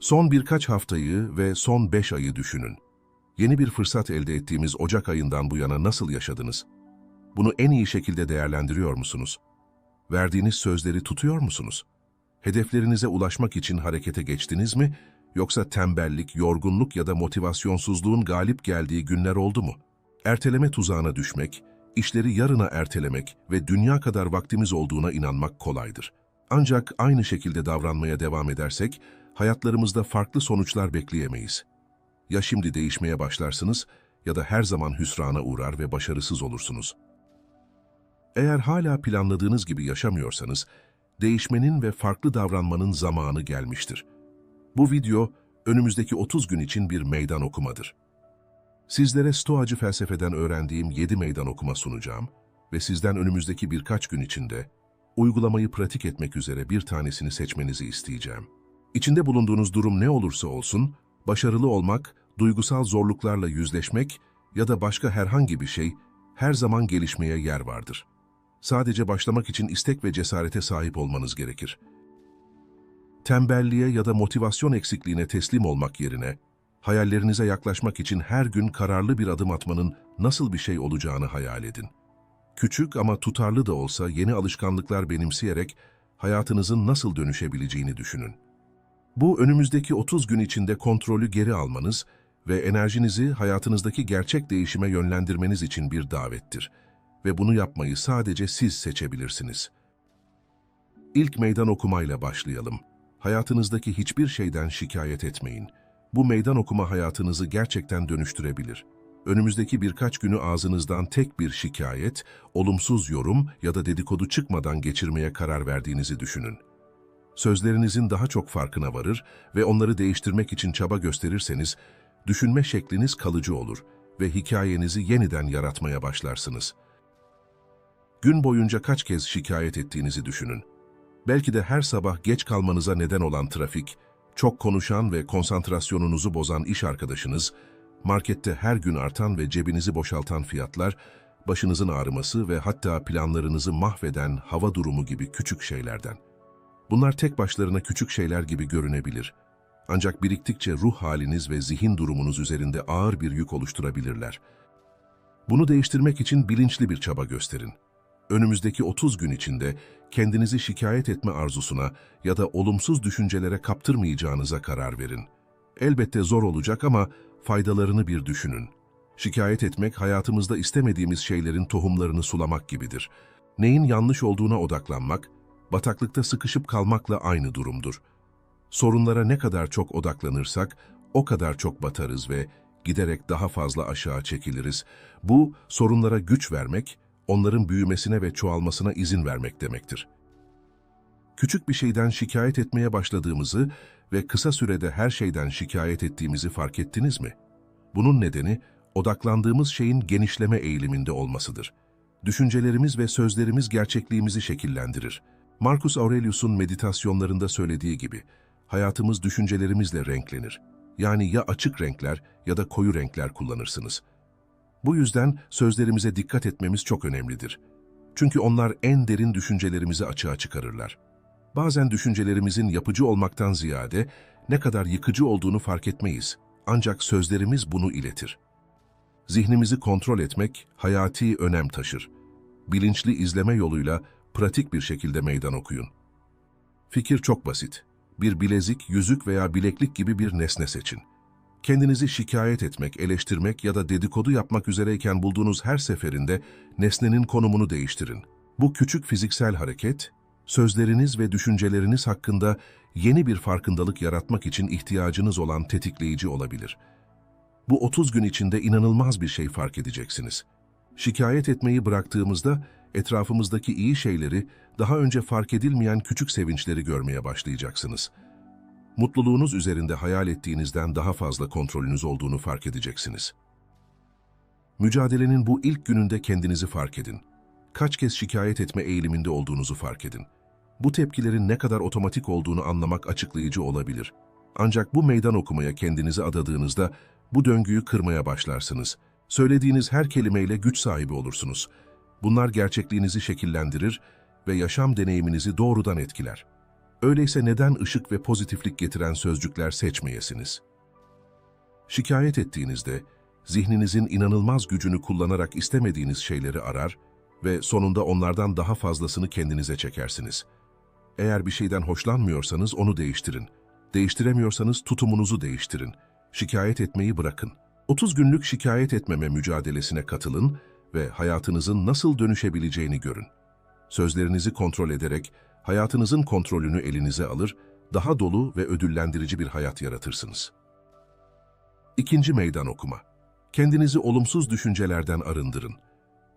Son birkaç haftayı ve son beş ayı düşünün. Yeni bir fırsat elde ettiğimiz Ocak ayından bu yana nasıl yaşadınız? Bunu en iyi şekilde değerlendiriyor musunuz? Verdiğiniz sözleri tutuyor musunuz? Hedeflerinize ulaşmak için harekete geçtiniz mi? Yoksa tembellik, yorgunluk ya da motivasyonsuzluğun galip geldiği günler oldu mu? Erteleme tuzağına düşmek, işleri yarına ertelemek ve dünya kadar vaktimiz olduğuna inanmak kolaydır. Ancak aynı şekilde davranmaya devam edersek, hayatlarımızda farklı sonuçlar bekleyemeyiz. Ya şimdi değişmeye başlarsınız ya da her zaman hüsrana uğrar ve başarısız olursunuz. Eğer hala planladığınız gibi yaşamıyorsanız, değişmenin ve farklı davranmanın zamanı gelmiştir. Bu video, önümüzdeki 30 gün için bir meydan okumadır. Sizlere Stoacı felsefeden öğrendiğim 7 meydan okuma sunacağım ve sizden önümüzdeki birkaç gün içinde uygulamayı pratik etmek üzere bir tanesini seçmenizi isteyeceğim. İçinde bulunduğunuz durum ne olursa olsun, başarılı olmak, duygusal zorluklarla yüzleşmek ya da başka herhangi bir şey her zaman gelişmeye yer vardır. Sadece başlamak için istek ve cesarete sahip olmanız gerekir. Tembelliğe ya da motivasyon eksikliğine teslim olmak yerine, hayallerinize yaklaşmak için her gün kararlı bir adım atmanın nasıl bir şey olacağını hayal edin. Küçük ama tutarlı da olsa yeni alışkanlıklar benimseyerek hayatınızın nasıl dönüşebileceğini düşünün. Bu önümüzdeki 30 gün içinde kontrolü geri almanız ve enerjinizi hayatınızdaki gerçek değişime yönlendirmeniz için bir davettir. Ve bunu yapmayı sadece siz seçebilirsiniz. İlk meydan okumayla başlayalım. Hayatınızdaki hiçbir şeyden şikayet etmeyin. Bu meydan okuma hayatınızı gerçekten dönüştürebilir. Önümüzdeki birkaç günü ağzınızdan tek bir şikayet, olumsuz yorum ya da dedikodu çıkmadan geçirmeye karar verdiğinizi düşünün. Sözlerinizin daha çok farkına varır ve onları değiştirmek için çaba gösterirseniz, düşünme şekliniz kalıcı olur ve hikayenizi yeniden yaratmaya başlarsınız. Gün boyunca kaç kez şikayet ettiğinizi düşünün. Belki de her sabah geç kalmanıza neden olan trafik, çok konuşan ve konsantrasyonunuzu bozan iş arkadaşınız, markette her gün artan ve cebinizi boşaltan fiyatlar, başınızın ağrıması ve hatta planlarınızı mahveden hava durumu gibi küçük şeylerden. Bunlar tek başlarına küçük şeyler gibi görünebilir. Ancak biriktikçe ruh haliniz ve zihin durumunuz üzerinde ağır bir yük oluşturabilirler. Bunu değiştirmek için bilinçli bir çaba gösterin. Önümüzdeki 30 gün içinde kendinizi şikayet etme arzusuna ya da olumsuz düşüncelere kaptırmayacağınıza karar verin. Elbette zor olacak ama faydalarını bir düşünün. Şikayet etmek hayatımızda istemediğimiz şeylerin tohumlarını sulamak gibidir. Neyin yanlış olduğuna odaklanmak, bataklıkta sıkışıp kalmakla aynı durumdur. Sorunlara ne kadar çok odaklanırsak o kadar çok batarız ve giderek daha fazla aşağı çekiliriz. Bu sorunlara güç vermek, onların büyümesine ve çoğalmasına izin vermek demektir. Küçük bir şeyden şikayet etmeye başladığımızı ve kısa sürede her şeyden şikayet ettiğimizi fark ettiniz mi? Bunun nedeni odaklandığımız şeyin genişleme eğiliminde olmasıdır. Düşüncelerimiz ve sözlerimiz gerçekliğimizi şekillendirir. Marcus Aurelius'un meditasyonlarında söylediği gibi, hayatımız düşüncelerimizle renklenir. Yani ya açık renkler ya da koyu renkler kullanırsınız. Bu yüzden sözlerimize dikkat etmemiz çok önemlidir. Çünkü onlar en derin düşüncelerimizi açığa çıkarırlar. Bazen düşüncelerimizin yapıcı olmaktan ziyade ne kadar yıkıcı olduğunu fark etmeyiz. Ancak sözlerimiz bunu iletir. Zihnimizi kontrol etmek hayati önem taşır. Bilinçli izleme yoluyla pratik bir şekilde meydan okuyun. Fikir çok basit. Bir bilezik, yüzük veya bileklik gibi bir nesne seçin. Kendinizi şikayet etmek, eleştirmek ya da dedikodu yapmak üzereyken bulduğunuz her seferinde nesnenin konumunu değiştirin. Bu küçük fiziksel hareket, sözleriniz ve düşünceleriniz hakkında yeni bir farkındalık yaratmak için ihtiyacınız olan tetikleyici olabilir. Bu 30 gün içinde inanılmaz bir şey fark edeceksiniz. Şikayet etmeyi bıraktığımızda etrafımızdaki iyi şeyleri, daha önce fark edilmeyen küçük sevinçleri görmeye başlayacaksınız. Mutluluğunuz üzerinde hayal ettiğinizden daha fazla kontrolünüz olduğunu fark edeceksiniz. Mücadelenin bu ilk gününde kendinizi fark edin. Kaç kez şikayet etme eğiliminde olduğunuzu fark edin. Bu tepkilerin ne kadar otomatik olduğunu anlamak açıklayıcı olabilir. Ancak bu meydan okumaya kendinizi adadığınızda bu döngüyü kırmaya başlarsınız. Söylediğiniz her kelimeyle güç sahibi olursunuz. Bunlar gerçekliğinizi şekillendirir ve yaşam deneyiminizi doğrudan etkiler. Öyleyse neden ışık ve pozitiflik getiren sözcükler seçmeyesiniz? Şikayet ettiğinizde, zihninizin inanılmaz gücünü kullanarak istemediğiniz şeyleri arar ve sonunda onlardan daha fazlasını kendinize çekersiniz. Eğer bir şeyden hoşlanmıyorsanız onu değiştirin. Değiştiremiyorsanız tutumunuzu değiştirin. Şikayet etmeyi bırakın. 30 günlük şikayet etmeme mücadelesine katılın ve hayatınızın nasıl dönüşebileceğini görün. Sözlerinizi kontrol ederek hayatınızın kontrolünü elinize alır, daha dolu ve ödüllendirici bir hayat yaratırsınız. İkinci meydan okuma. Kendinizi olumsuz düşüncelerden arındırın.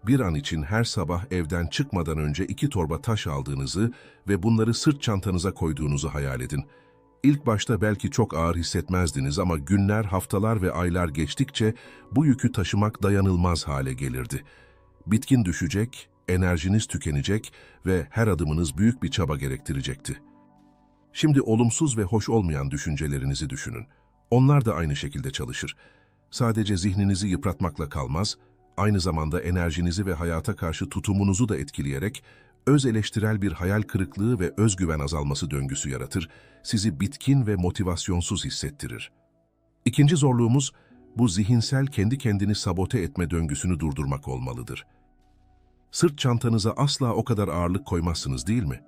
Bir an için her sabah evden çıkmadan önce iki torba taş aldığınızı ve bunları sırt çantanıza koyduğunuzu hayal edin. İlk başta belki çok ağır hissetmezdiniz ama günler, haftalar ve aylar geçtikçe bu yükü taşımak dayanılmaz hale gelirdi. Bitkin düşecek, enerjiniz tükenecek ve her adımınız büyük bir çaba gerektirecekti. Şimdi olumsuz ve hoş olmayan düşüncelerinizi düşünün. Onlar da aynı şekilde çalışır. Sadece zihninizi yıpratmakla kalmaz, aynı zamanda enerjinizi ve hayata karşı tutumunuzu da etkileyerek öz eleştirel bir hayal kırıklığı ve özgüven azalması döngüsü yaratır, sizi bitkin ve motivasyonsuz hissettirir. İkinci zorluğumuz, bu zihinsel kendi kendini sabote etme döngüsünü durdurmak olmalıdır. Sırt çantanıza asla o kadar ağırlık koymazsınız değil mi?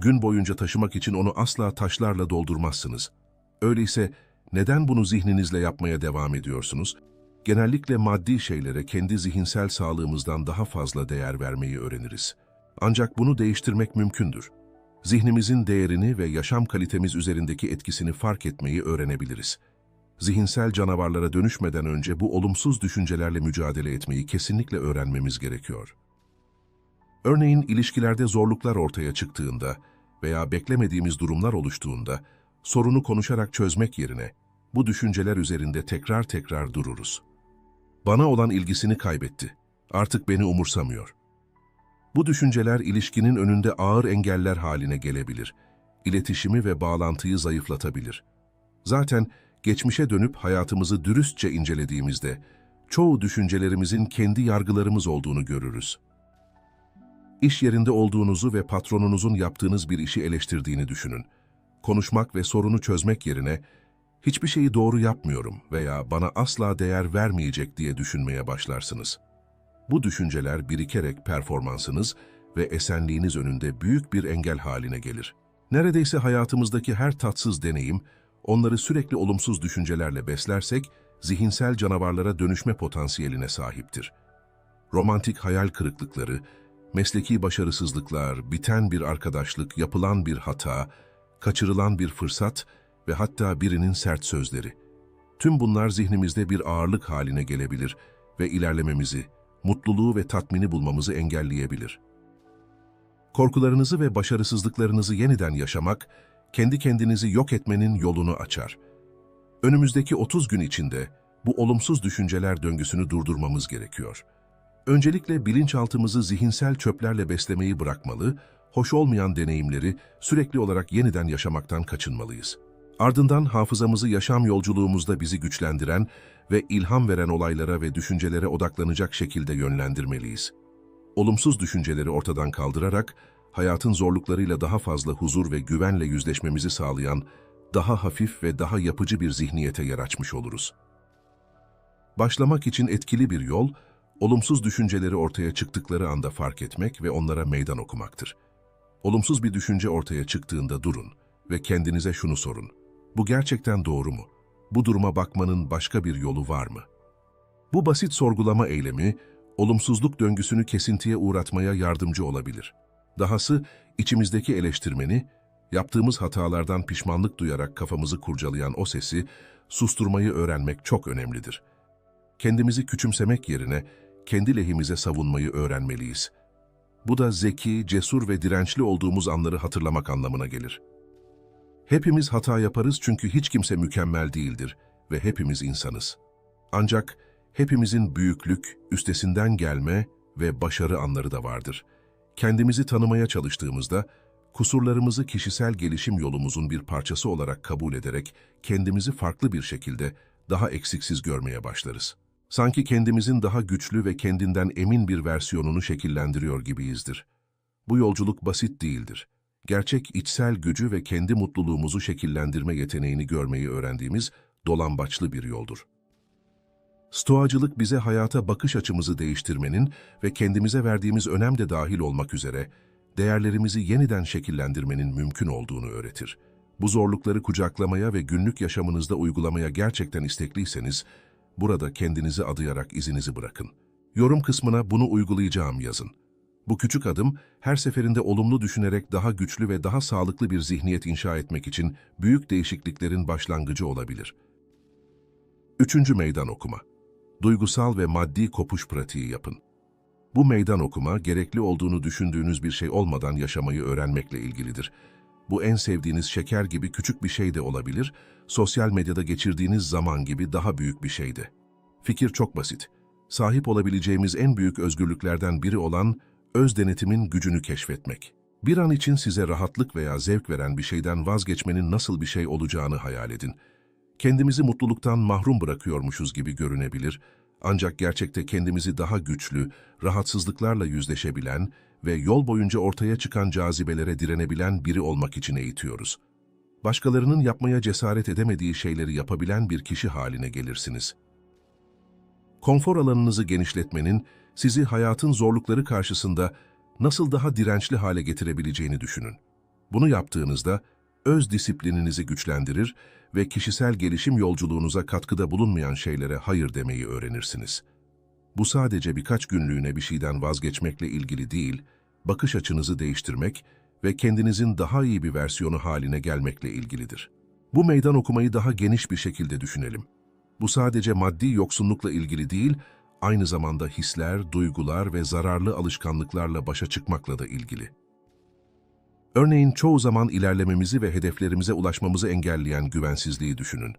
Gün boyunca taşımak için onu asla taşlarla doldurmazsınız. Öyleyse neden bunu zihninizle yapmaya devam ediyorsunuz? Genellikle maddi şeylere kendi zihinsel sağlığımızdan daha fazla değer vermeyi öğreniriz. Ancak bunu değiştirmek mümkündür. Zihnimizin değerini ve yaşam kalitemiz üzerindeki etkisini fark etmeyi öğrenebiliriz. Zihinsel canavarlara dönüşmeden önce bu olumsuz düşüncelerle mücadele etmeyi kesinlikle öğrenmemiz gerekiyor. Örneğin ilişkilerde zorluklar ortaya çıktığında veya beklemediğimiz durumlar oluştuğunda sorunu konuşarak çözmek yerine bu düşünceler üzerinde tekrar tekrar dururuz. Bana olan ilgisini kaybetti. Artık beni umursamıyor. Bu düşünceler ilişkinin önünde ağır engeller haline gelebilir. İletişimi ve bağlantıyı zayıflatabilir. Zaten geçmişe dönüp hayatımızı dürüstçe incelediğimizde çoğu düşüncelerimizin kendi yargılarımız olduğunu görürüz. İş yerinde olduğunuzu ve patronunuzun yaptığınız bir işi eleştirdiğini düşünün. Konuşmak ve sorunu çözmek yerine hiçbir şeyi doğru yapmıyorum veya bana asla değer vermeyecek diye düşünmeye başlarsınız. Bu düşünceler birikerek performansınız ve esenliğiniz önünde büyük bir engel haline gelir. Neredeyse hayatımızdaki her tatsız deneyim, onları sürekli olumsuz düşüncelerle beslersek, zihinsel canavarlara dönüşme potansiyeline sahiptir. Romantik hayal kırıklıkları, mesleki başarısızlıklar, biten bir arkadaşlık, yapılan bir hata, kaçırılan bir fırsat ve hatta birinin sert sözleri. Tüm bunlar zihnimizde bir ağırlık haline gelebilir ve ilerlememizi, mutluluğu ve tatmini bulmamızı engelleyebilir. Korkularınızı ve başarısızlıklarınızı yeniden yaşamak, kendi kendinizi yok etmenin yolunu açar. Önümüzdeki 30 gün içinde bu olumsuz düşünceler döngüsünü durdurmamız gerekiyor. Öncelikle bilinçaltımızı zihinsel çöplerle beslemeyi bırakmalı, hoş olmayan deneyimleri sürekli olarak yeniden yaşamaktan kaçınmalıyız. Ardından hafızamızı yaşam yolculuğumuzda bizi güçlendiren ve ilham veren olaylara ve düşüncelere odaklanacak şekilde yönlendirmeliyiz. Olumsuz düşünceleri ortadan kaldırarak, hayatın zorluklarıyla daha fazla huzur ve güvenle yüzleşmemizi sağlayan, daha hafif ve daha yapıcı bir zihniyete yer açmış oluruz. Başlamak için etkili bir yol, olumsuz düşünceleri ortaya çıktıkları anda fark etmek ve onlara meydan okumaktır. Olumsuz bir düşünce ortaya çıktığında durun ve kendinize şunu sorun. Bu gerçekten doğru mu? Bu duruma bakmanın başka bir yolu var mı? Bu basit sorgulama eylemi, olumsuzluk döngüsünü kesintiye uğratmaya yardımcı olabilir. Dahası içimizdeki eleştirmeni, yaptığımız hatalardan pişmanlık duyarak kafamızı kurcalayan o sesi susturmayı öğrenmek çok önemlidir. Kendimizi küçümsemek yerine kendi lehimize savunmayı öğrenmeliyiz. Bu da zeki, cesur ve dirençli olduğumuz anları hatırlamak anlamına gelir. Hepimiz hata yaparız çünkü hiç kimse mükemmel değildir ve hepimiz insanız. Ancak hepimizin büyüklük, üstesinden gelme ve başarı anları da vardır. Kendimizi tanımaya çalıştığımızda, kusurlarımızı kişisel gelişim yolumuzun bir parçası olarak kabul ederek kendimizi farklı bir şekilde daha eksiksiz görmeye başlarız. Sanki kendimizin daha güçlü ve kendinden emin bir versiyonunu şekillendiriyor gibiyizdir. Bu yolculuk basit değildir. Gerçek içsel gücü ve kendi mutluluğumuzu şekillendirme yeteneğini görmeyi öğrendiğimiz dolambaçlı bir yoldur. Stoacılık bize hayata bakış açımızı değiştirmenin ve kendimize verdiğimiz önem de dahil olmak üzere değerlerimizi yeniden şekillendirmenin mümkün olduğunu öğretir. Bu zorlukları kucaklamaya ve günlük yaşamınızda uygulamaya gerçekten istekliyseniz, burada kendinizi adayarak izinizi bırakın. Yorum kısmına bunu uygulayacağım yazın. Bu küçük adım, her seferinde olumlu düşünerek daha güçlü ve daha sağlıklı bir zihniyet inşa etmek için büyük değişikliklerin başlangıcı olabilir. Üçüncü meydan okuma. Duygusal ve maddi kopuş pratiği yapın. Bu meydan okuma, gerekli olduğunu düşündüğünüz bir şey olmadan yaşamayı öğrenmekle ilgilidir. Bu en sevdiğiniz şeker gibi küçük bir şey de olabilir, sosyal medyada geçirdiğiniz zaman gibi daha büyük bir şey de. Fikir çok basit. Sahip olabileceğimiz en büyük özgürlüklerden biri olan öz denetimin gücünü keşfetmek. Bir an için size rahatlık veya zevk veren bir şeyden vazgeçmenin nasıl bir şey olacağını hayal edin. Kendimizi mutluluktan mahrum bırakıyormuşuz gibi görünebilir, ancak gerçekte kendimizi daha güçlü, rahatsızlıklarla yüzleşebilen ve yol boyunca ortaya çıkan cazibelere direnebilen biri olmak için eğitiyoruz. Başkalarının yapmaya cesaret edemediği şeyleri yapabilen bir kişi haline gelirsiniz. Konfor alanınızı genişletmenin sizi hayatın zorlukları karşısında nasıl daha dirençli hale getirebileceğini düşünün. Bunu yaptığınızda öz disiplininizi güçlendirir ve kişisel gelişim yolculuğunuza katkıda bulunmayan şeylere hayır demeyi öğrenirsiniz. Bu sadece birkaç günlüğüne bir şeyden vazgeçmekle ilgili değil, bakış açınızı değiştirmek ve kendinizin daha iyi bir versiyonu haline gelmekle ilgilidir. Bu meydan okumayı daha geniş bir şekilde düşünelim. Bu sadece maddi yoksunlukla ilgili değil, aynı zamanda hisler, duygular ve zararlı alışkanlıklarla başa çıkmakla da ilgili. Örneğin çoğu zaman ilerlememizi ve hedeflerimize ulaşmamızı engelleyen güvensizliği düşünün.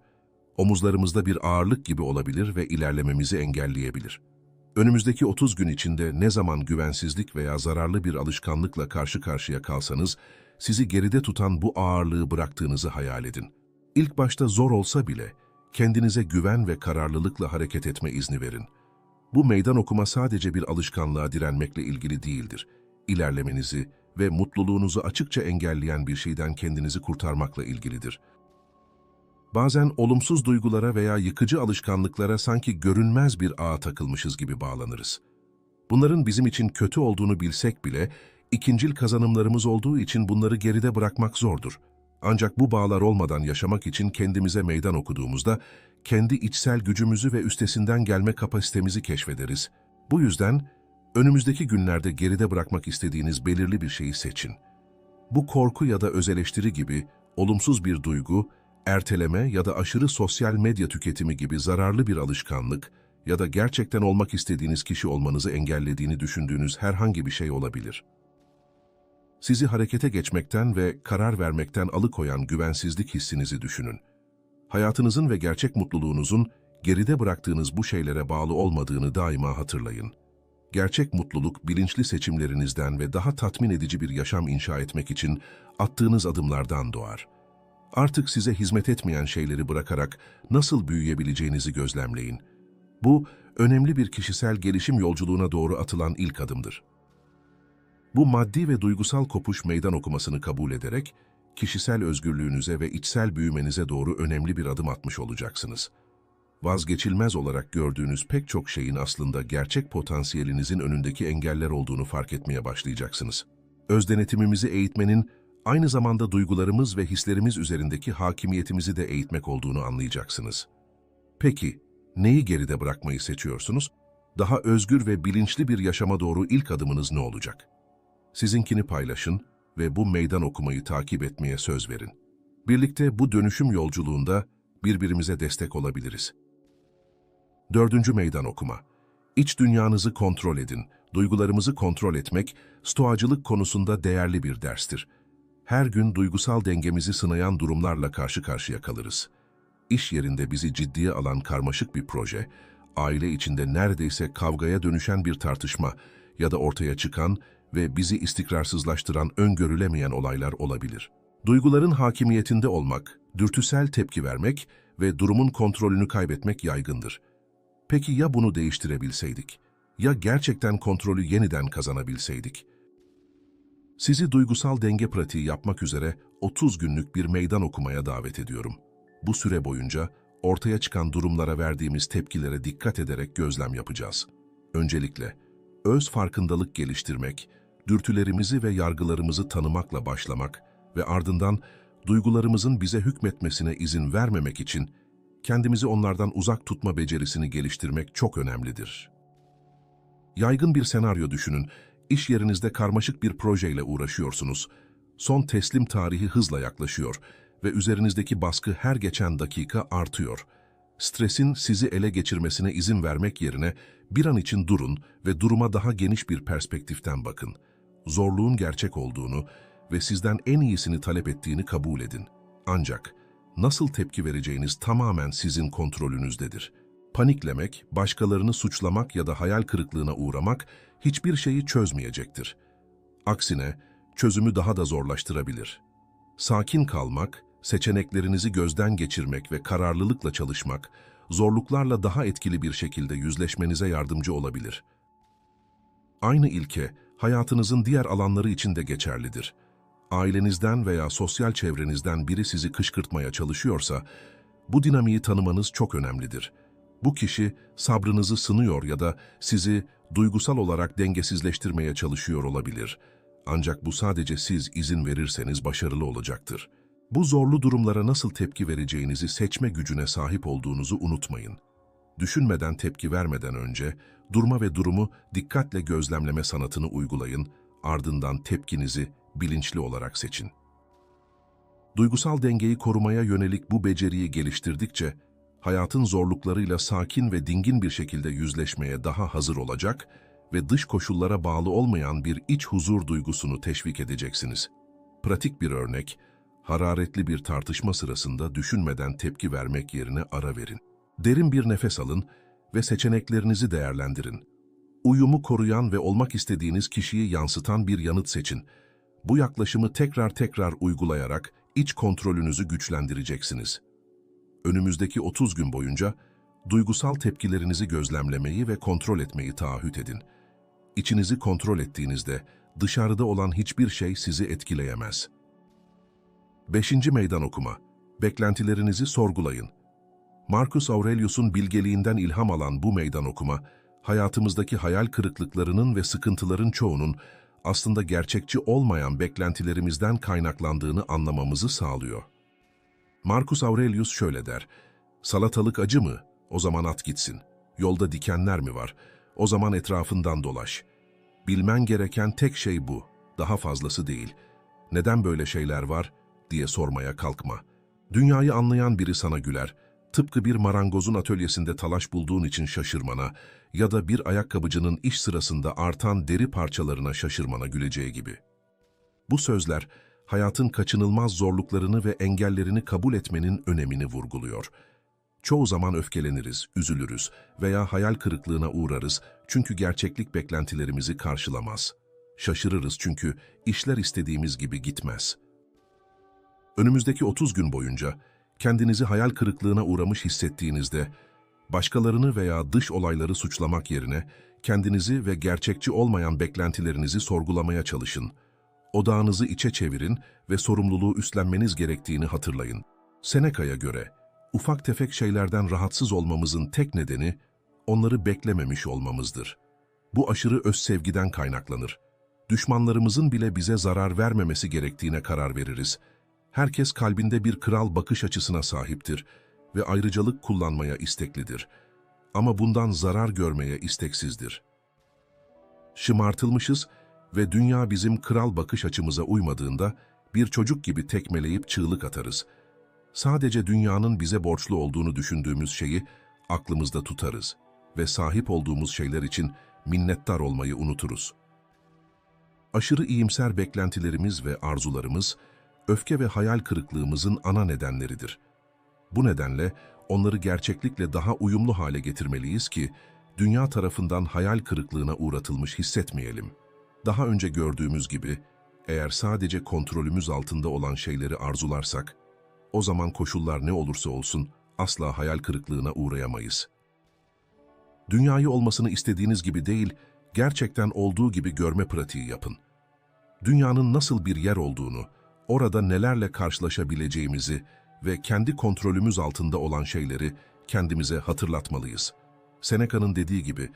Omuzlarımızda bir ağırlık gibi olabilir ve ilerlememizi engelleyebilir. Önümüzdeki 30 gün içinde ne zaman güvensizlik veya zararlı bir alışkanlıkla karşı karşıya kalsanız, sizi geride tutan bu ağırlığı bıraktığınızı hayal edin. İlk başta zor olsa bile, kendinize güven ve kararlılıkla hareket etme izni verin. Bu meydan okuma sadece bir alışkanlığa direnmekle ilgili değildir. İlerlemenizi ve mutluluğunuzu açıkça engelleyen bir şeyden kendinizi kurtarmakla ilgilidir. Bazen olumsuz duygulara veya yıkıcı alışkanlıklara sanki görünmez bir ağa takılmışız gibi bağlanırız. Bunların bizim için kötü olduğunu bilsek bile, ikincil kazanımlarımız olduğu için bunları geride bırakmak zordur. Ancak bu bağlar olmadan yaşamak için kendimize meydan okuduğumuzda, kendi içsel gücümüzü ve üstesinden gelme kapasitemizi keşfederiz. Bu yüzden, önümüzdeki günlerde geride bırakmak istediğiniz belirli bir şeyi seçin. Bu korku ya da özeleştiri gibi olumsuz bir duygu, erteleme ya da aşırı sosyal medya tüketimi gibi zararlı bir alışkanlık ya da gerçekten olmak istediğiniz kişi olmanızı engellediğini düşündüğünüz herhangi bir şey olabilir. Sizi harekete geçmekten ve karar vermekten alıkoyan güvensizlik hissinizi düşünün. Hayatınızın ve gerçek mutluluğunuzun geride bıraktığınız bu şeylere bağlı olmadığını daima hatırlayın. Gerçek mutluluk bilinçli seçimlerinizden ve daha tatmin edici bir yaşam inşa etmek için attığınız adımlardan doğar. Artık size hizmet etmeyen şeyleri bırakarak nasıl büyüyebileceğinizi gözlemleyin. Bu, önemli bir kişisel gelişim yolculuğuna doğru atılan ilk adımdır. Bu maddi ve duygusal kopuş meydan okumasını kabul ederek, kişisel özgürlüğünüze ve içsel büyümenize doğru önemli bir adım atmış olacaksınız. Vazgeçilmez olarak gördüğünüz pek çok şeyin aslında gerçek potansiyelinizin önündeki engeller olduğunu fark etmeye başlayacaksınız. Özdenetimimizi eğitmenin aynı zamanda duygularımız ve hislerimiz üzerindeki hakimiyetimizi de eğitmek olduğunu anlayacaksınız. Peki, neyi geride bırakmayı seçiyorsunuz? Daha özgür ve bilinçli bir yaşama doğru ilk adımınız ne olacak? Sizinkini paylaşın ve bu meydan okumayı takip etmeye söz verin. Birlikte bu dönüşüm yolculuğunda birbirimize destek olabiliriz. Dördüncü meydan okuma. İç dünyanızı kontrol edin. Duygularımızı kontrol etmek, stoacılık konusunda değerli bir derstir. Her gün duygusal dengemizi sınayan durumlarla karşı karşıya kalırız. İş yerinde bizi ciddiye alan karmaşık bir proje, aile içinde neredeyse kavgaya dönüşen bir tartışma ya da ortaya çıkan ve bizi istikrarsızlaştıran öngörülemeyen olaylar olabilir. Duyguların hakimiyetinde olmak, dürtüsel tepki vermek ve durumun kontrolünü kaybetmek yaygındır. Peki ya bunu değiştirebilseydik? Ya gerçekten kontrolü yeniden kazanabilseydik? Sizi duygusal denge pratiği yapmak üzere 30 günlük bir meydan okumaya davet ediyorum. Bu süre boyunca ortaya çıkan durumlara verdiğimiz tepkilere dikkat ederek gözlem yapacağız. Öncelikle, öz farkındalık geliştirmek, dürtülerimizi ve yargılarımızı tanımakla başlamak ve ardından duygularımızın bize hükmetmesine izin vermemek için kendimizi onlardan uzak tutma becerisini geliştirmek çok önemlidir. Yaygın bir senaryo düşünün. İş yerinizde karmaşık bir projeyle uğraşıyorsunuz. Son teslim tarihi hızla yaklaşıyor ve üzerinizdeki baskı her geçen dakika artıyor. Stresin sizi ele geçirmesine izin vermek yerine bir an için durun ve duruma daha geniş bir perspektiften bakın. Zorluğun gerçek olduğunu ve sizden en iyisini talep ettiğini kabul edin. Ancak nasıl tepki vereceğiniz tamamen sizin kontrolünüzdedir. Paniklemek, başkalarını suçlamak ya da hayal kırıklığına uğramak hiçbir şeyi çözmeyecektir. Aksine çözümü daha da zorlaştırabilir. Sakin kalmak, seçeneklerinizi gözden geçirmek ve kararlılıkla çalışmak, zorluklarla daha etkili bir şekilde yüzleşmenize yardımcı olabilir. Aynı ilke, hayatınızın diğer alanları için de geçerlidir. Ailenizden veya sosyal çevrenizden biri sizi kışkırtmaya çalışıyorsa, bu dinamiği tanımanız çok önemlidir. Bu kişi sabrınızı sınıyor ya da sizi duygusal olarak dengesizleştirmeye çalışıyor olabilir. Ancak bu sadece siz izin verirseniz başarılı olacaktır. Bu zorlu durumlara nasıl tepki vereceğinizi seçme gücüne sahip olduğunuzu unutmayın. Düşünmeden tepki vermeden önce durma ve durumu dikkatle gözlemleme sanatını uygulayın, ardından tepkinizi bilinçli olarak seçin. Duygusal dengeyi korumaya yönelik bu beceriyi geliştirdikçe, hayatın zorluklarıyla sakin ve dingin bir şekilde yüzleşmeye daha hazır olacak ve dış koşullara bağlı olmayan bir iç huzur duygusunu teşvik edeceksiniz. Pratik bir örnek, hararetli bir tartışma sırasında düşünmeden tepki vermek yerine ara verin. Derin bir nefes alın ve seçeneklerinizi değerlendirin. Uyumu koruyan ve olmak istediğiniz kişiyi yansıtan bir yanıt seçin. Bu yaklaşımı tekrar tekrar uygulayarak iç kontrolünüzü güçlendireceksiniz. Önümüzdeki 30 gün boyunca duygusal tepkilerinizi gözlemlemeyi ve kontrol etmeyi taahhüt edin. İçinizi kontrol ettiğinizde dışarıda olan hiçbir şey sizi etkileyemez. 5. Meydan okuma. Beklentilerinizi sorgulayın. Marcus Aurelius'un bilgeliğinden ilham alan bu meydan okuma, hayatımızdaki hayal kırıklıklarının ve sıkıntıların çoğunun aslında gerçekçi olmayan beklentilerimizden kaynaklandığını anlamamızı sağlıyor. Marcus Aurelius şöyle der, salatalık acı mı? O zaman at gitsin. Yolda dikenler mi var? O zaman etrafından dolaş. Bilmen gereken tek şey bu, daha fazlası değil. Neden böyle şeyler var diye sormaya kalkma. Dünyayı anlayan biri sana güler, tıpkı bir marangozun atölyesinde talaş bulduğun için şaşırmana ya da bir ayakkabıcının iş sırasında artan deri parçalarına şaşırmana güleceği gibi. Bu sözler, hayatın kaçınılmaz zorluklarını ve engellerini kabul etmenin önemini vurguluyor. Çoğu zaman öfkeleniriz, üzülürüz veya hayal kırıklığına uğrarız çünkü gerçeklik beklentilerimizi karşılamaz. Şaşırırız çünkü işler istediğimiz gibi gitmez. Önümüzdeki 30 gün boyunca kendinizi hayal kırıklığına uğramış hissettiğinizde, başkalarını veya dış olayları suçlamak yerine kendinizi ve gerçekçi olmayan beklentilerinizi sorgulamaya çalışın. Odağınızı içe çevirin ve sorumluluğu üstlenmeniz gerektiğini hatırlayın. Seneca'ya göre, ufak tefek şeylerden rahatsız olmamızın tek nedeni, onları beklememiş olmamızdır. Bu aşırı öz sevgiden kaynaklanır. Düşmanlarımızın bile bize zarar vermemesi gerektiğine karar veririz. Herkes kalbinde bir kral bakış açısına sahiptir ve ayrıcalık kullanmaya isteklidir. Ama bundan zarar görmeye isteksizdir. Şımartılmışız ve dünya bizim kral bakış açımıza uymadığında bir çocuk gibi tekmeleyip çığlık atarız. Sadece dünyanın bize borçlu olduğunu düşündüğümüz şeyi aklımızda tutarız ve sahip olduğumuz şeyler için minnettar olmayı unuturuz. Aşırı iyimser beklentilerimiz ve arzularımız, öfke ve hayal kırıklığımızın ana nedenleridir. Bu nedenle onları gerçeklikle daha uyumlu hale getirmeliyiz ki, dünya tarafından hayal kırıklığına uğratılmış hissetmeyelim. Daha önce gördüğümüz gibi, eğer sadece kontrolümüz altında olan şeyleri arzularsak, o zaman koşullar ne olursa olsun asla hayal kırıklığına uğrayamayız. Dünyayı olmasını istediğiniz gibi değil, gerçekten olduğu gibi görme pratiği yapın. dünyanın nasıl bir yer olduğunu, orada nelerle karşılaşabileceğimizi ve kendi kontrolümüz altında olan şeyleri kendimize hatırlatmalıyız. Seneca'nın dediği gibi,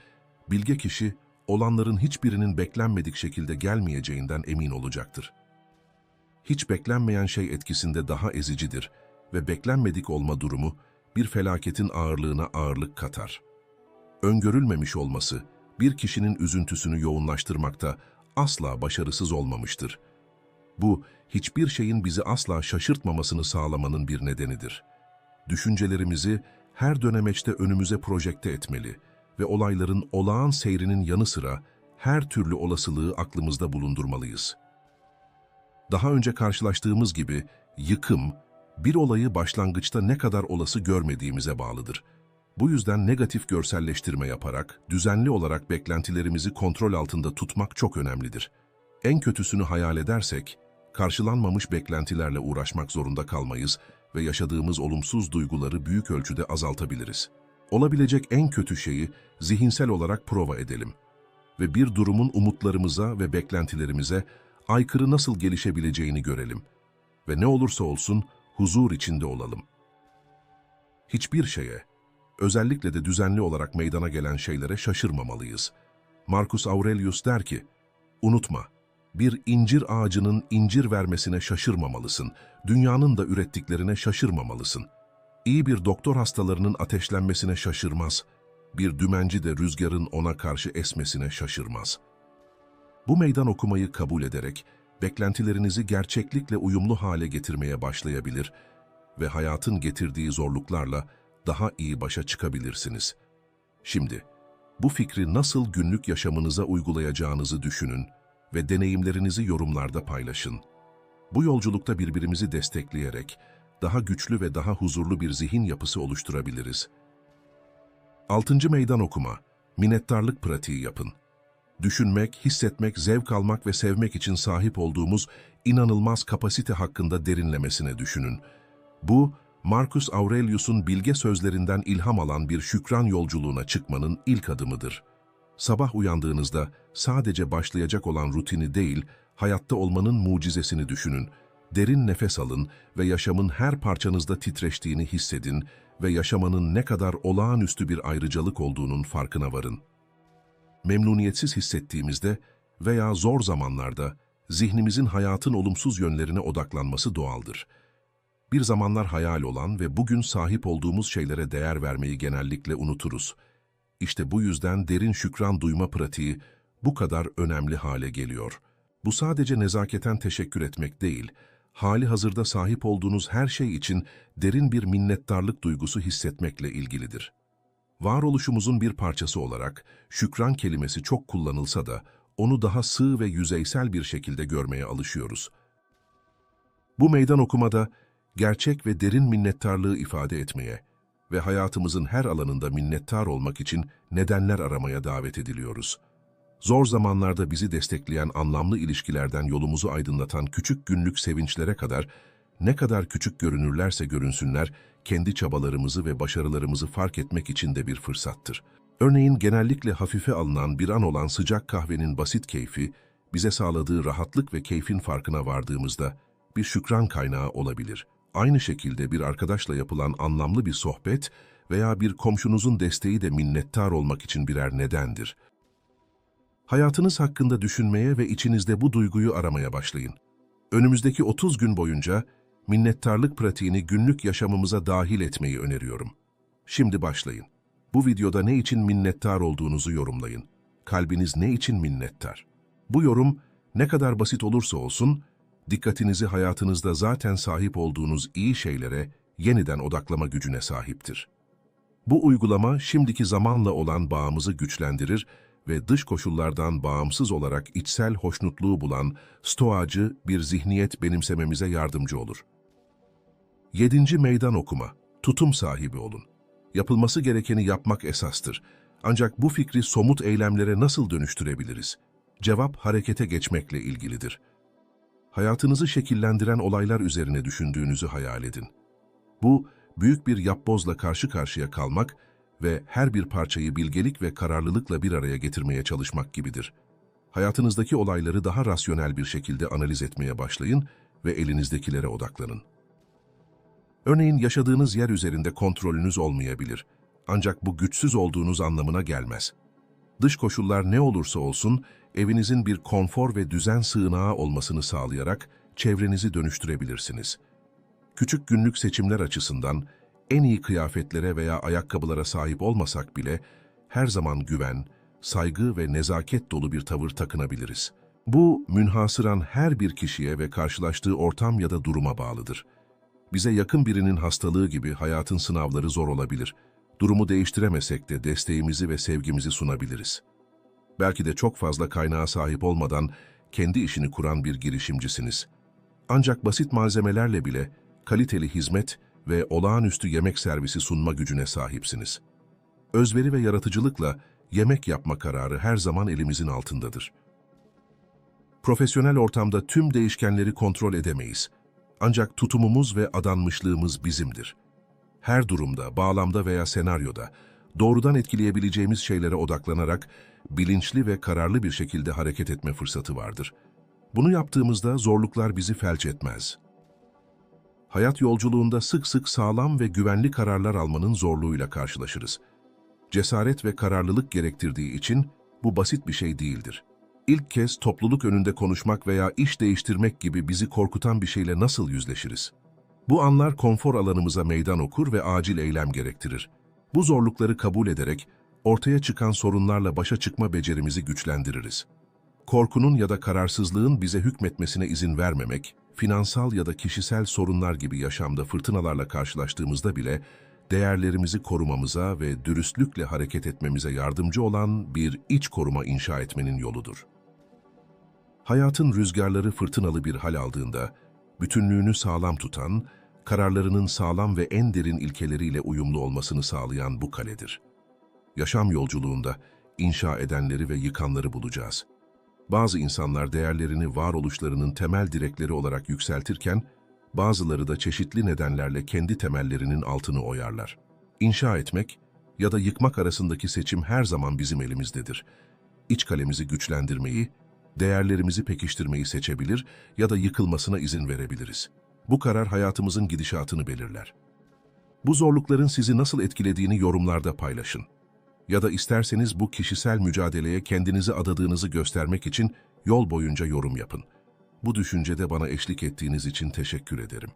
bilge kişi olanların hiçbirinin beklenmedik şekilde gelmeyeceğinden emin olacaktır. Hiç beklenmeyen şey etkisinde daha ezicidir ve beklenmedik olma durumu bir felaketin ağırlığına ağırlık katar. Öngörülmemiş olması bir kişinin üzüntüsünü yoğunlaştırmakta asla başarısız olmamıştır. Bu, hiçbir şeyin bizi asla şaşırtmamasını sağlamanın bir nedenidir. Düşüncelerimizi her dönemeçte önümüze projekte etmeli ve olayların olağan seyrinin yanı sıra her türlü olasılığı aklımızda bulundurmalıyız. Daha önce karşılaştığımız gibi yıkım, bir olayı başlangıçta ne kadar olası görmediğimize bağlıdır. Bu yüzden negatif görselleştirme yaparak, düzenli olarak beklentilerimizi kontrol altında tutmak çok önemlidir. En kötüsünü hayal edersek, karşılanmamış beklentilerle uğraşmak zorunda kalmayız ve yaşadığımız olumsuz duyguları büyük ölçüde azaltabiliriz. Olabilecek en kötü şeyi zihinsel olarak prova edelim ve bir durumun umutlarımıza ve beklentilerimize aykırı nasıl gelişebileceğini görelim ve ne olursa olsun huzur içinde olalım. Hiçbir şeye, özellikle de düzenli olarak meydana gelen şeylere şaşırmamalıyız. Marcus Aurelius der ki, unutma, bir incir ağacının incir vermesine şaşırmamalısın, dünyanın da ürettiklerine şaşırmamalısın. İyi bir doktor hastalarının ateşlenmesine şaşırmaz, bir dümenci de rüzgarın ona karşı esmesine şaşırmaz. Bu meydan okumayı kabul ederek, beklentilerinizi gerçeklikle uyumlu hale getirmeye başlayabilir ve hayatın getirdiği zorluklarla daha iyi başa çıkabilirsiniz. Şimdi, bu fikri nasıl günlük yaşamınıza uygulayacağınızı düşünün ve deneyimlerinizi yorumlarda paylaşın. Bu yolculukta birbirimizi destekleyerek daha güçlü ve daha huzurlu bir zihin yapısı oluşturabiliriz. 6. Meydan okuma, minnettarlık pratiği yapın. Düşünmek, hissetmek, zevk almak ve sevmek için sahip olduğumuz inanılmaz kapasite hakkında derinlemesine düşünün. Bu, Marcus Aurelius'un bilge sözlerinden ilham alan bir şükran yolculuğuna çıkmanın ilk adımıdır. Sabah uyandığınızda sadece başlayacak olan rutini değil, hayatta olmanın mucizesini düşünün. Derin nefes alın ve yaşamın her parçanızda titreştiğini hissedin ve yaşamanın ne kadar olağanüstü bir ayrıcalık olduğunun farkına varın. Memnuniyetsiz hissettiğimizde veya zor zamanlarda zihnimizin hayatın olumsuz yönlerine odaklanması doğaldır. Bir zamanlar hayal olan ve bugün sahip olduğumuz şeylere değer vermeyi genellikle unuturuz. İşte bu yüzden derin şükran duyma pratiği bu kadar önemli hale geliyor. Bu sadece nezaketen teşekkür etmek değil, hali hazırda sahip olduğunuz her şey için derin bir minnettarlık duygusu hissetmekle ilgilidir. Varoluşumuzun bir parçası olarak şükran kelimesi çok kullanılsa da onu daha sığ ve yüzeysel bir şekilde görmeye alışıyoruz. Bu meydan okumada gerçek ve derin minnettarlığı ifade etmeye ve hayatımızın her alanında minnettar olmak için nedenler aramaya davet ediliyoruz. Zor zamanlarda bizi destekleyen anlamlı ilişkilerden yolumuzu aydınlatan küçük günlük sevinçlere kadar ne kadar küçük görünürlerse görünsünler, kendi çabalarımızı ve başarılarımızı fark etmek için de bir fırsattır. Örneğin genellikle hafife alınan bir an olan sıcak kahvenin basit keyfi, bize sağladığı rahatlık ve keyfin farkına vardığımızda bir şükran kaynağı olabilir. Aynı şekilde bir arkadaşla yapılan anlamlı bir sohbet veya bir komşunuzun desteği de minnettar olmak için birer nedendir. Hayatınız hakkında düşünmeye ve içinizde bu duyguyu aramaya başlayın. Önümüzdeki 30 gün boyunca minnettarlık pratiğini günlük yaşamımıza dahil etmeyi öneriyorum. Şimdi başlayın. Bu videoda ne için minnettar olduğunuzu yorumlayın. Kalbiniz ne için minnettar? Bu yorum ne kadar basit olursa olsun, dikkatinizi hayatınızda zaten sahip olduğunuz iyi şeylere yeniden odaklama gücüne sahiptir. Bu uygulama şimdiki zamanla olan bağımızı güçlendirir ve dış koşullardan bağımsız olarak içsel hoşnutluğu bulan stoacı bir zihniyet benimsememize yardımcı olur. 7. Meydan okuma, tutum sahibi olun. Yapılması gerekeni yapmak esastır. Ancak bu fikri somut eylemlere nasıl dönüştürebiliriz? Cevap harekete geçmekle ilgilidir. Hayatınızı şekillendiren olaylar üzerine düşündüğünüzü hayal edin. Bu, büyük bir yapbozla karşı karşıya kalmak ve her bir parçayı bilgelik ve kararlılıkla bir araya getirmeye çalışmak gibidir. Hayatınızdaki olayları daha rasyonel bir şekilde analiz etmeye başlayın ve elinizdekilere odaklanın. Örneğin yaşadığınız yer üzerinde kontrolünüz olmayabilir. Ancak bu güçsüz olduğunuz anlamına gelmez. Dış koşullar ne olursa olsun, evinizin bir konfor ve düzen sığınağı olmasını sağlayarak çevrenizi dönüştürebilirsiniz. Küçük günlük seçimler açısından en iyi kıyafetlere veya ayakkabılara sahip olmasak bile her zaman güven, saygı ve nezaket dolu bir tavır takınabiliriz. Bu, münhasıran her bir kişiye ve karşılaştığı ortam ya da duruma bağlıdır. Bize yakın birinin hastalığı gibi hayatın sınavları zor olabilir. Durumu değiştiremesek de desteğimizi ve sevgimizi sunabiliriz. Belki de çok fazla kaynağa sahip olmadan kendi işini kuran bir girişimcisiniz. Ancak basit malzemelerle bile kaliteli hizmet ve olağanüstü yemek servisi sunma gücüne sahipsiniz. Özveri ve yaratıcılıkla yemek yapma kararı her zaman elimizin altındadır. Profesyonel ortamda tüm değişkenleri kontrol edemeyiz. Ancak tutumumuz ve adanmışlığımız bizimdir. Her durumda, bağlamda veya senaryoda doğrudan etkileyebileceğimiz şeylere odaklanarak bilinçli ve kararlı bir şekilde hareket etme fırsatı vardır. Bunu yaptığımızda zorluklar bizi felç etmez. Hayat yolculuğunda sık sık sağlam ve güvenli kararlar almanın zorluğuyla karşılaşırız. Cesaret ve kararlılık gerektirdiği için bu basit bir şey değildir. İlk kez topluluk önünde konuşmak veya iş değiştirmek gibi bizi korkutan bir şeyle nasıl yüzleşiriz? Bu anlar konfor alanımıza meydan okur ve acil eylem gerektirir. Bu zorlukları kabul ederek ortaya çıkan sorunlarla başa çıkma becerimizi güçlendiririz. Korkunun ya da kararsızlığın bize hükmetmesine izin vermemek, finansal ya da kişisel sorunlar gibi yaşamda fırtınalarla karşılaştığımızda bile değerlerimizi korumamıza ve dürüstlükle hareket etmemize yardımcı olan bir iç koruma inşa etmenin yoludur. Hayatın rüzgarları fırtınalı bir hal aldığında, bütünlüğünü sağlam tutan, kararlarının sağlam ve en derin ilkeleriyle uyumlu olmasını sağlayan bu kaledir. Yaşam yolculuğunda inşa edenleri ve yıkanları bulacağız. Bazı insanlar değerlerini varoluşlarının temel direkleri olarak yükseltirken, bazıları da çeşitli nedenlerle kendi temellerinin altını oyarlar. İnşa etmek ya da yıkmak arasındaki seçim her zaman bizim elimizdedir. İç kalemizi güçlendirmeyi, değerlerimizi pekiştirmeyi seçebilir ya da yıkılmasına izin verebiliriz. Bu karar hayatımızın gidişatını belirler. Bu zorlukların sizi nasıl etkilediğini yorumlarda paylaşın. Ya da isterseniz bu kişisel mücadeleye kendinizi adadığınızı göstermek için yol boyunca yorum yapın. Bu düşüncede bana eşlik ettiğiniz için teşekkür ederim.